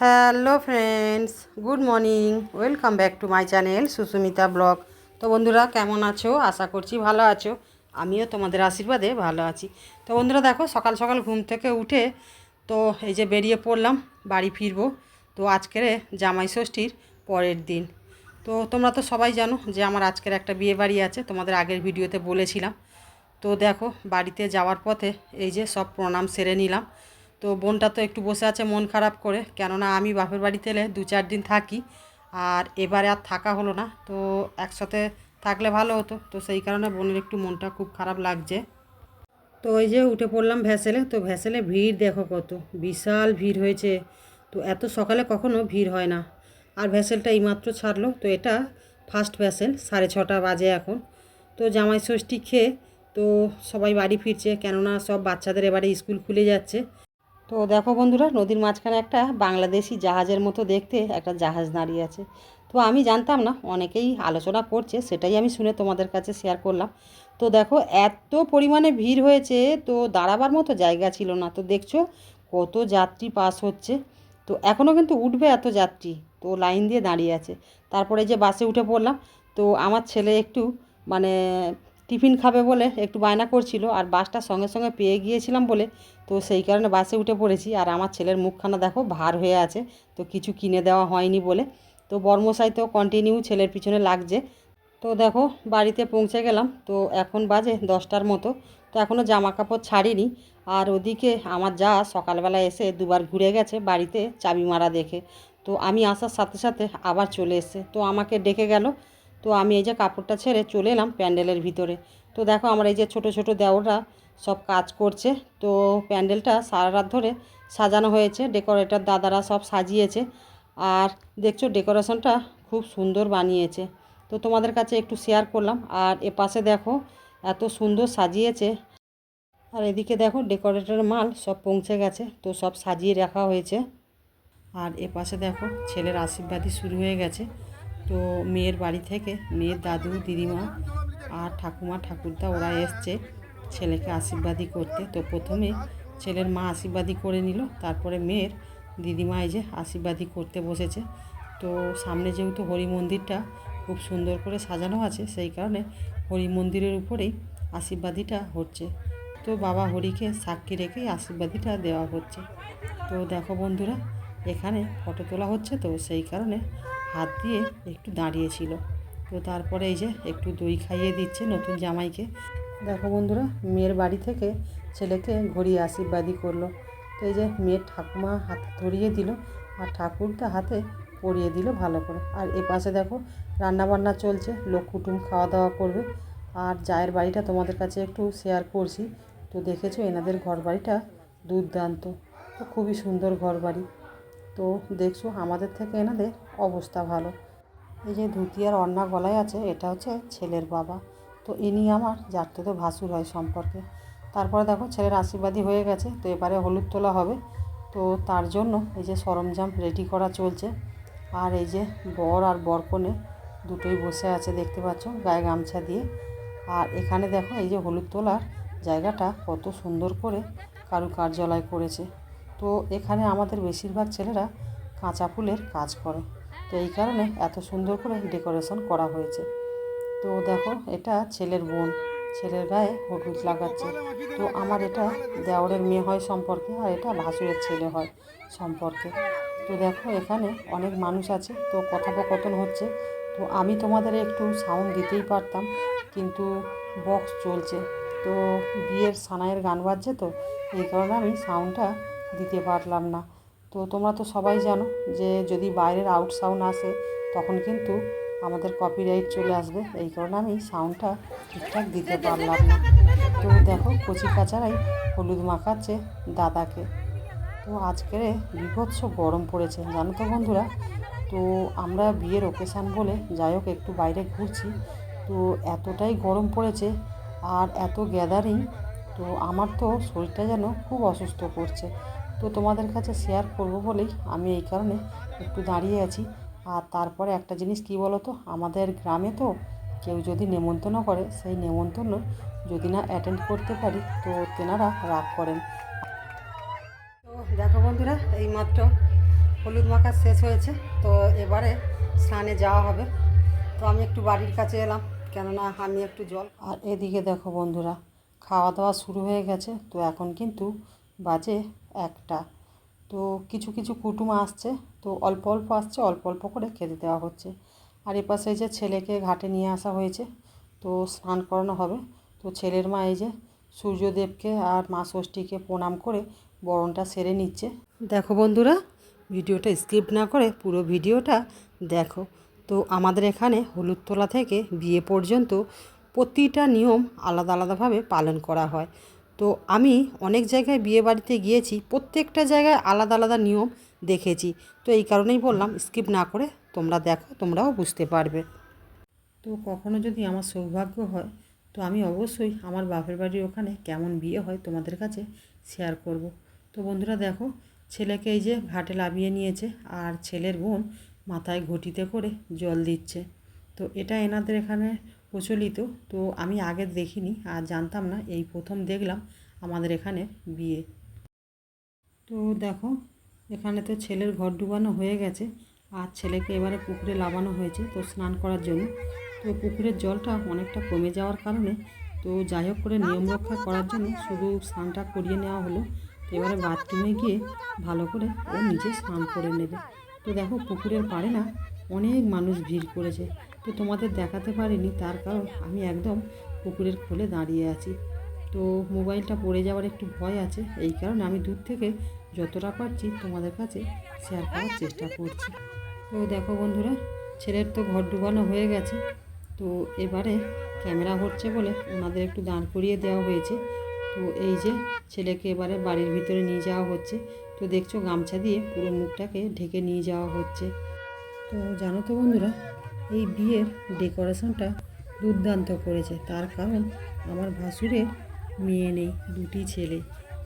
Hello friends, good morning, welcome back to my channel Susmita blog. তো বন্ধুরা, কেমন আছো? আশা করছি ভালো আছো। আমিও তোমাদের আশীর্বাদে ভালো আছি। তো বন্ধুরা, দেখো, সকাল সকাল ঘুম থেকে উঠে তো এই যে বেরিয়ে পড়লাম, বাড়ি ফিরবো। তো আজকের জামাই ষষ্ঠীর পরের দিন। তো তোমরা তো সবাই জানো যে আমার আজকের একটা বিয়ে বাড়ি আছে, তোমাদের আগের ভিডিওতে বলেছিলাম। তো দেখো, বাড়িতে যাওয়ার পথে এই যে সব প্রণাম সেরে নিলাম। তো বোনটা তো একটু বসে আছে মন খারাপ করে, কেননা আমি বাপের বাড়িতে এলে দু চার দিন থাকি, আর এবারে আর থাকা হলো না, তো একসাথে থাকলে ভালো হতো, তো সেই কারণে বোনের একটু মনটা খুব খারাপ লাগছে। তো ওই যে উঠে পড়লাম ভ্যাসেলে তো ভ্যাসেলে ভিড় দেখো কত, বিশাল ভিড় হয়েছে, তো এত সকালে কখনো ভিড় হয় না, আর ভ্যাসেলটা এইমাত্র ছাড়লো, তো এটা ফার্স্ট ভ্যাসেল সাড়ে ছটা বাজে এখন, তো জামাই ষষ্ঠী খেয়ে তো সবাই বাড়ি ফিরছে, কেননা সব বাচ্চাদের এবারে স্কুল খুলে যাচ্ছে তো দেখো বন্ধুরা, নদীর মাঝখানে একটা বাংলাদেশি জাহাজের মতো দেখতে একটা জাহাজ দাঁড়িয়ে আছে। তো আমি জানতাম না, অনেকেই আলোচনা করছে, সেটাই আমি শুনে তোমাদের কাছে শেয়ার করলাম। তো দেখো, এত পরিমাণে ভিড় হয়েছে, তো দাঁড়াবার মতো জায়গা ছিল না। তো দেখছ, কত যাত্রী পাস হচ্ছে। তো এখনও কিন্তু উঠবে এত যাত্রী, তো লাইন দিয়ে দাঁড়িয়ে আছে। তারপরে যে বাসে উঠে পড়লাম, তো আমার ছেলে একটু মানে টিফিন খাবে বলে একটু বায়না করছিল আর বাসটা সঙ্গে সঙ্গে পেয়ে গিয়েছিলাম বলে তো সেই কারণে বাসে উঠে পড়েছি। আর আমার ছেলের মুখখানা দেখো ভার হয়ে আছে, তো কিছু কিনে দেওয়া হয়নি বলে। তো বর্মশাই তো কন্টিনিউ ছেলের পিছনে লাগছে। তো দেখো বাড়িতে পৌঁছে গেলাম, তো এখন বাজে দশটার মতো। তো এখনও জামা কাপড় ছাড়িনি। আর ওদিকে আমার যা সকালবেলা এসে দুবার ঘুরে গেছে বাড়িতে চাবি মারা দেখে। তো আমি আসার সাথে সাথে আবার চলে এসছে। তো আমাকে ডেকে গেল তো আমি এই যে কাপড়টা ছেড়ে চলে এলাম প্যান্ডেলের ভিতরে। তো দেখো আমার এই যে ছোট ছোট দেওররা সব কাজ করছে। তো প্যান্ডেলটা সারা রাত ধরে সাজানো হয়েছে, ডেকোরেটর দাদারা সব সাজিয়েছে। আর দেখছ ডেকোরেশনটা খুব সুন্দর বানিয়েছে। তো তোমাদের কাছে একটু শেয়ার করলাম। আর এ পাশে দেখো এত সুন্দর সাজিয়েছে। আর এদিকে দেখো ডেকোরেটরের মাল সব পৌঁছে গেছে। তো সব সাজিয়ে রাখা হয়েছে। আর এ পাশে দেখো ছেলের আশীর্বাদই শুরু হয়ে গেছে। তো মেয়ের বাড়ি থেকে, মেয়ের দাদু, দিদিমা আর ঠাকুমা, ঠাকুরদা ওরা এসছে ছেলেকে আশীর্বাদী করতে। তো প্রথমে ছেলের মা আশীর্বাদী করে নিল, তারপরে মেয়ের দিদিমা এই যে আশীর্বাদী করতে বসেছে। তো সামনে যেহেতু হরি মন্দিরটা খুব সুন্দর করে সাজানো আছে, সেই কারণে হরি মন্দিরের উপরেই আশীর্বাদীটা হচ্ছে। তো বাবা হরিকে সাক্ষী রেখেই আশীর্বাদীটা দেওয়া হচ্ছে। তো দেখো বন্ধুরা, এখানে ফটো তোলা হচ্ছে তো, সেই কারণে হাত দিয়ে একটু দাঁড়িয়েছিল। তো তারপরে এই যে একটু দই খাইয়ে দিচ্ছে নতুন জামাইকে। দেখো বন্ধুরা, মেয়ের বাড়ি থেকে ছেলেকে ঘুরিয়ে আশীর্বাদী করল। তো এই যে মেয়ের ঠাকুমা হাত ধরিয়ে দিল আর ঠাকুরটা হাতে পরিয়ে দিল ভালো করে। আর এ পাশে দেখো রান্নাবান্না চলছে, লোক কুটুম খাওয়া দাওয়া করবে। আর জায়ের বাড়িটা তোমাদের কাছে একটু শেয়ার করছি। তো দেখেছ এনাদের ঘর বাড়িটা দুর্দান্ত। তো খুবই সুন্দর ঘর বাড়ি তো দেখছ, আমাদের থেকে এনাদের অবস্থা ভালো। এই যে ধুতি আর অন্না গলায় আছে, এটা হচ্ছে ছেলের বাবা। তো ইনি আমার যার তো ভাসুর হয় সম্পর্কে। তারপরে দেখো, ছেলের আশীর্বাদী হয়ে গেছে, তো এবারে হলুদ তোলা হবে। তো তার জন্য এই যে সরঞ্জাম রেডি করা চলছে। আর এই যে বর আর বরকনে দুটোই বসে আছে, দেখতে পাচ্ছ, গায়ে গামছা দিয়ে। আর এখানে দেখো, এই যে হলুদ তোলার জায়গাটা কত সুন্দর করে কারুকার্যালয় করেছে। তো এখানে আমাদের বেশিরভাগ ছেলেরা কাঁচা ফুলের কাজ করে। তো এই কারণে এত সুন্দর করে ডেকোরেশন করা হয়েছে। তো দেখো, এটা ছেলের বোন। ছেলের গায়ে হলুদ লাগাচ্ছে। তো আমার এটা দেওরের মেয়ে হয় সম্পর্কে, আর এটা ভাসুরের ছেলে হয় সম্পর্কে। তো দেখো, এখানে অনেক মানুষ আছে। তো কথোপকথন হচ্ছে। তো আমি তোমাদের একটু সাউন্ড দিতেই পারতাম, কিন্তু বক্স চলছে। তো বিয়ের সানাইয়ের গান বাজছে তো, এই কারণে আমি সাউন্ডটা দিতে পারলাম না। তো তোমরা তো সবাই জানো যে যদি বাইরের আউট সাউন্ড আসে, তখন কিন্তু আমাদের কপিরাইট চলে আসবে। এই কারণে আমি সাউন্ডটা ঠিকঠাক দিতে পারলাম না। তো দেখো কচি কাচারাই হলুদ মাখাচ্ছে দাদাকে। তো আজকের বিভৎস গরম পড়েছে, জানো তো বন্ধুরা? তো আমরা বিয়ের ওকেশান বলে যাই হোক একটু বাইরে ঘুরছি। তো এতটাই গরম পড়েছে আর এত গ্যাদারিং তো আমার তো শরীরটা যেন খুব অসুস্থ করছে। তো তোমাদের কাছে শেয়ার করব বলেই আমি এই কারণে একটু দাঁড়িয়ে আছি। আর তারপরে একটা জিনিস কি বলো তো আমাদের গ্রামে তো কেউ যদি নেমন্তন্ন করে সেই নেমন্তন্ন যদি না অ্যাটেন্ড করতে পারি তো তেনারা রাগ করেন। তো দেখো বন্ধুরা এইমাত্র হলুদ মাখা শেষ হয়েছে তো এবারে স্নানে যাওয়া হবে। তো আমি একটু বাড়ির কাছে এলাম কেননা আমি একটু জল। আর এদিকে দেখো বন্ধুরা খাওয়া দাওয়া শুরু হয়ে গেছে, তো এখন কিন্তু বাজে একটা। তো কিছু কিছু কুটুম আসছে, তো অল্প অল্প আসছে, অল্প অল্প করে খেতে দেওয়া হচ্ছে। আর এপাশে যে ছেলেকে ঘাটে নিয়ে আসা হয়েছে, তো স্নান করানো হবে। তো ছেলের মা এই যে সূর্যদেবকে আর মা ষষ্ঠীকে প্রণাম করে বরণটা সেরে নিচ্ছে। দেখো বন্ধুরা, ভিডিওটা স্কিপ না করে পুরো ভিডিওটা দেখো। তো আমাদের এখানে হলুদ তোলা থেকে বিয়ে পর্যন্ত প্রতিটা নিয়ম আলাদা আলাদাভাবে পালন করা হয়। তো আমি অনেক জায়গায় বিয়ে বাড়িতে গিয়েছি, প্রত্যেকটা জায়গায় আলাদা আলাদা নিয়ম দেখেছি। তো এই কারণেই বললাম, স্কিপ না করে তোমরা দেখো, তোমরাও বুঝতে পারবে। তো কখনো যদি আমার সৌভাগ্য হয়, তো আমি অবশ্যই আমার বাপের বাড়ির ওখানে কেমন বিয়ে হয় তোমাদের কাছে শেয়ার করব। তো বন্ধুরা দেখো, ছেলেকে এই যে ঘাটে লাভিয়ে নিয়েছে আর ছেলের বোন মাথায় ঘটিতে করে জল দিচ্ছে। তো এটা এনাদের এখানে প্রচলিত, তো আমি আগে দেখিনি, আর জানতাম না, এই প্রথম দেখলাম আমাদের এখানে বিয়ে। তো দেখো, এখানে তো ছেলের ঘর ডুবানো হয়ে গেছে, আর ছেলেকে এবারে পুকুরে লাগানো হয়েছে, তো স্নান করার জন্য। তো পুকুরের জলটা অনেকটা কমে যাওয়ার কারণে, তো যাই হোক করে নিয়ম রক্ষা করার জন্য শুধু স্নানটা করিয়ে নেওয়া হলো। তো এবারে বাথরুমে গিয়ে ভালো করে ও নিজে স্নান করে নেবে। তো দেখো পুকুরের পাড়ে না অনেক মানুষ ভিড় করেছে তো তোমাদের দেখাতে পারিনি, তার কারণ আমি একদম পুকুরের খোলে দাঁড়িয়ে আছি। তো মোবাইলটা পড়ে যাওয়ার একটু ভয় আছে, এই কারণে আমি দূর থেকে যতটা পারছি তোমাদের কাছে শেয়ার করার চেষ্টা করছি। তো দেখো বন্ধুরা, ছেলের তো ঘর ডুবানো হয়ে গেছে। তো এবারে ক্যামেরা হচ্ছে বলে ওনাদের একটু দাঁড় করিয়ে দেওয়া হয়েছে। তো এই যে ছেলেকে এবারে বাড়ির ভিতরে নিয়ে যাওয়া হচ্ছে। তো দেখছ গামছা দিয়ে পুরো মুখটাকে ঢেকে নিয়ে যাওয়া হচ্ছে। তো জানো তো বন্ধুরা এই বিয়ের ডেকোরেশনটা দুর্দান্ত করেছে। তার কারণ আমার ভাসুরের মেয়ে নেই, দুটি ছেলে।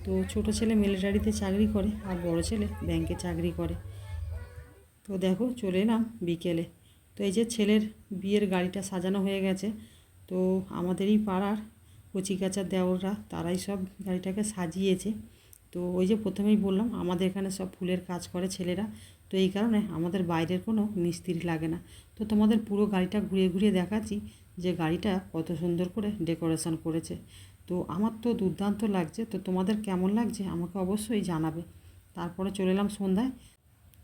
তো ছোট ছেলে মিলিটারিতে চাকরি করে আর বড় ছেলে ব্যাংকে চাকরি করে। তো দেখো, চলে এলাম বিকেলে। তো এই যে ছেলের বিয়ের গাড়িটা সাজানো হয়ে গেছে, তো আমাদেরই পাড়ার কচিকাচার দেওররা তারাই সব গাড়িটাকে সাজিয়েছে। তো ওই যে প্রথমেই বললাম, আমাদের এখানে সব ফুলের কাজ করে ছেলেরা। তো এই কারণে আমাদের বাইরের কোনো মিস্ত্রি লাগে না। তো তোমাদের পুরো গাড়িটা ঘুরিয়ে ঘুরিয়ে দেখাচ্ছি যে গাড়িটা কত সুন্দর করে ডেকোরেশন করেছে। তো আমার তো দুর্দান্ত লাগছে। তো তোমাদের কেমন লাগছে আমাকে অবশ্যই জানাবে। তারপরে চলে এলাম সন্ধ্যায়।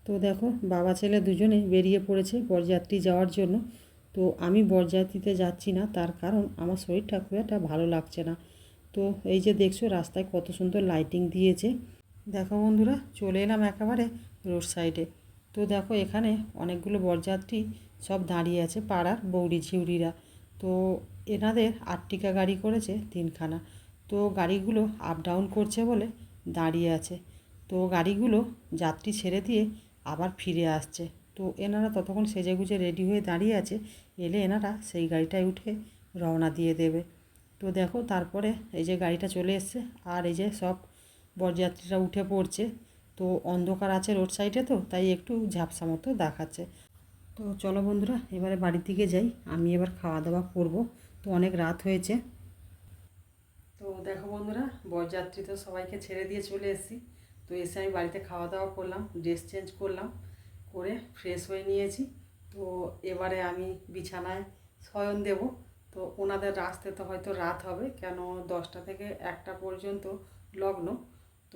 তো দেখো, বাবা ছেলে দুজনে বেরিয়ে পড়েছে বরযাত্রী যাওয়ার জন্য। তো আমি বরযাত্রীতে যাচ্ছি না, তার কারণ আমার শরীরটা খুব একটা ভালো লাগছে না। তো এই যে দেখছ, রাস্তায় কত সুন্দর লাইটিং দিয়েছে। দেখো বন্ধুরা, চলে এলাম একেবারে রোড সাইডে। তো দেখো এখানে অনেকগুলো বরযাত্রী সব দাঁড়িয়ে আছে পাড়ার বৌড়ি ঝিউড়িরা। তো এনাদের আটটিকা গাড়ি করেছে তিনখানা। তো গাড়িগুলো আপ ডাউন করছে বলে দাঁড়িয়ে আছে। তো গাড়িগুলো যাত্রী ছেড়ে দিয়ে আবার ফিরে আসছে। তো এনারা ততক্ষণ সেজে গুজে রেডি হয়ে দাঁড়িয়ে আছে। এলে এনারা সেই গাড়িটায় উঠে রওনা দিয়ে দেবে। তো দেখো তারপরে এই যে গাড়িটা চলে এসছে আর এই যে সব বরযাত্রীরা উঠে পড়ছে। তো অন্ধকার আছে রোড সাইডে তো, তাই একটু ঝাপসা মতো দেখাচ্ছে। তো চলো বন্ধুরা, এবারে বাড়ির দিকে যাই। আমি এবার খাওয়া দাওয়া করব। তো অনেক রাত হয়েছে। তো দেখো বন্ধুরা, বরযাত্রী তো সবাইকে ছেড়ে দিয়ে চলে এসেছি। তো এসে আমি বাড়িতে খাওয়া দাওয়া করলাম, ড্রেস চেঞ্জ করলাম, করে ফ্রেশ হয়ে নিয়েছি। তো এবারে আমি বিছানায় শয়ন দেব। তো ওনাদের আসতে তো হয়তো রাত হবে, কেন দশটা থেকে একটা পর্যন্ত লগ্ন।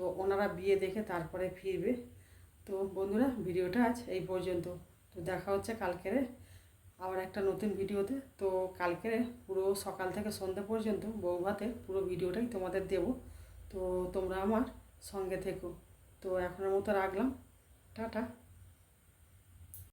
তো ওনারা বিয়ে দেখে তারপরে ফিরবে। তো বন্ধুরা, ভিডিওটা আজ এই পর্যন্ত। তো দেখা হচ্ছে কালকেরে আবার একটা নতুন ভিডিওতে। তো কালকেরে পুরো সকাল থেকে সন্ধ্যা পর্যন্ত বউ ভাতের পুরো ভিডিওটাই তোমাদের দেব। তো তোমরা আমার সঙ্গে থেকো। তো এখনের মতো রাখলাম। টাটা।